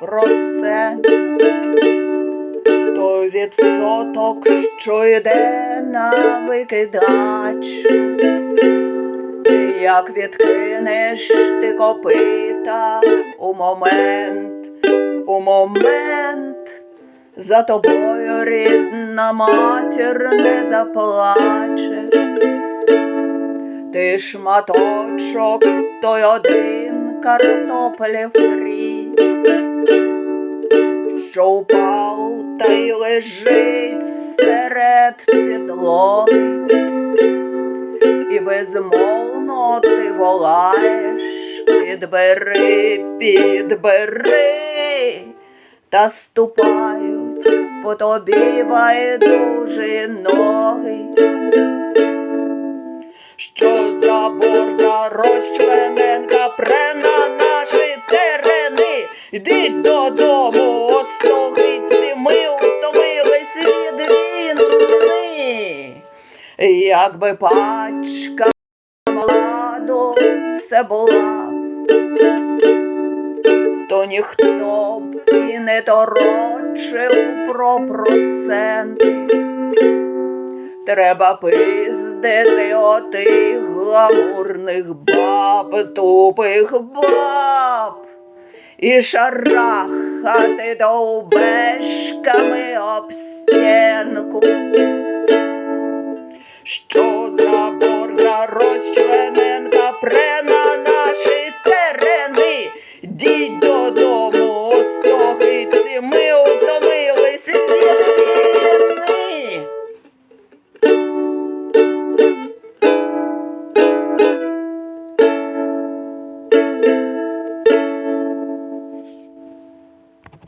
процент, той відсоток, що йде на викидачу. І Як відкинеш ти копита у момент, у момент за тобою рідна матір не заплаче. Ти шматочок, той один картоплі фрі, що впав та й лежить серед підлоги, і безмовно ти волаєш, підбери, підбери, та ступають по тобі байдужі ноги. Що за борза розчлененка пре на наші Йдіть додому, остогиці, ми втомились від війни. Якби пачка младу це була, то ніхто б і не торочив про проценти. Треба пиздити отих гламурних баб, тупих баб і шарахати довбешками об стінку. Що забор за розчлененка прена наші терени, дідь додому.